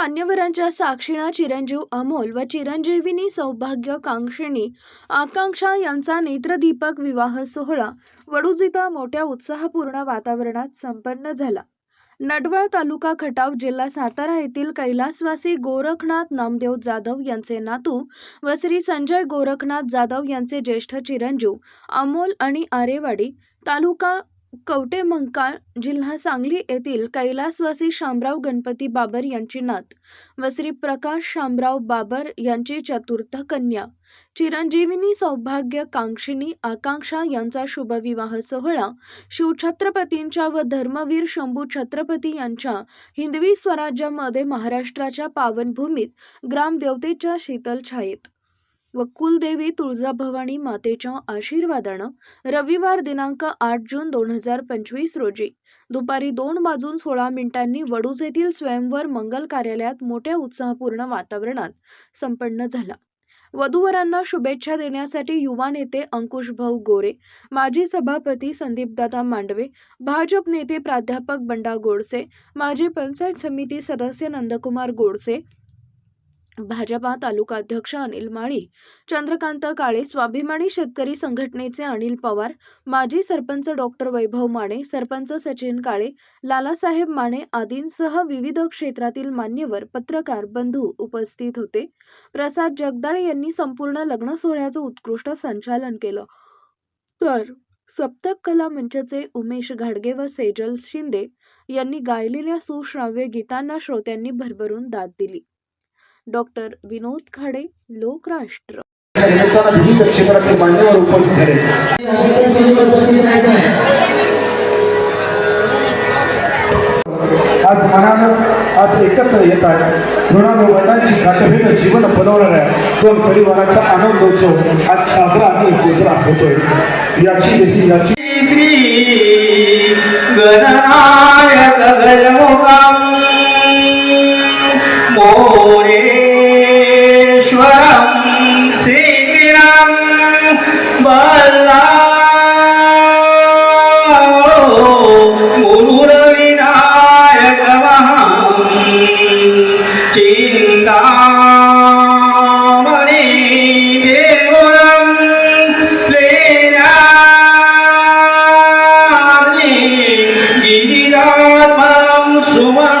मान्यवरांच्या साक्षीनं चिरंजीव अमोल व चिरंजीविनी सौभाग्य कांक्षिणी आकांक्षा यांचा नेत्रदीपक विवाह सोहळा वडूज इथं मोठ्या उत्साहपूर्ण वातावरणात संपन्न झाला. नडवळ तालुका खटाव जिल्हा सातारा येथील कैलासवासी गोरखनाथ नामदेव जाधव यांचे नातू व श्री संजय गोरखनाथ जाधव यांचे ज्येष्ठ चिरंजीव अमोल आणि आरेवाडी तालुका कवटेमंकाळ जिल्हा सांगली येथील कैलासवासी शामराव गणपती बाबर यांची नात व श्री प्रकाश शामराव बाबर यांची चतुर्थ कन्या. चिरंजीविनी सौभाग्य कांक्षिणी आकांक्षा यांचा शुभविवाह सोहळा शिवछत्रपतींच्या व धर्मवीर शंभू छत्रपती यांच्या हिंदवी स्वराज्यामध्ये महाराष्ट्राच्या पावनभूमीत ग्रामदेवतेच्या शीतल छायेत. व कुलदेवी तुळजाभवानी मातेच्या आशीर्वादानं रविवार दिनांक आठ जून दोन हजार पंचवीस रोजी दुपारी दोन वाजून सोळा मिनिटांनी वडूज येथील स्वयंवर मंगल कार्यालयात मोठ्या उत्साहपूर्ण वातावरणात संपन्न झाला. वधूवरांना शुभेच्छा देण्यासाठी युवा नेते अंकुशभाऊ गोरे माजी सभापती संदीपदादा मांडवे भाजप नेते प्राध्यापक बंडा गोडसे माजी पंचायत समिती सदस्य नंदकुमार गोडसे भाजपा तालुका अध्यक्ष अनिल माळी चंद्रकांत काळे स्वाभिमानी शेतकरी संघटनेचे अनिल पवार माजी सरपंच डॉक्टर वैभव माने सरपंच सचिन काळे लालासाहेब माने आदींसह विविध क्षेत्रातील मान्यवर पत्रकार बंधू उपस्थित होते. प्रसाद जगदाळे यांनी संपूर्ण लग्न सोहळ्याचं उत्कृष्ट संचालन केलं. तर सप्तक कला मंचचे उमेश घाडगे व सेजल शिंदे यांनी गायलेल्या सुश्राव्य गीतांना श्रोत्यांनी भरभरून दाद दिली. डॉक्टर विनोद खाडे लोकराष्ट्र. विविध क्षेत्रातील मान्यवर उपस्थित झाले आज मनानं आज एकत्र येत आहे. ऋणानुबंधांची गाठभेद जीवन बनवणाऱ्या दोन परिवाराचा आनंदोत्सव आज साजरा आणि गोजरा होतोय. याची देखील याची श्री गणनायक गजमुखम् Oh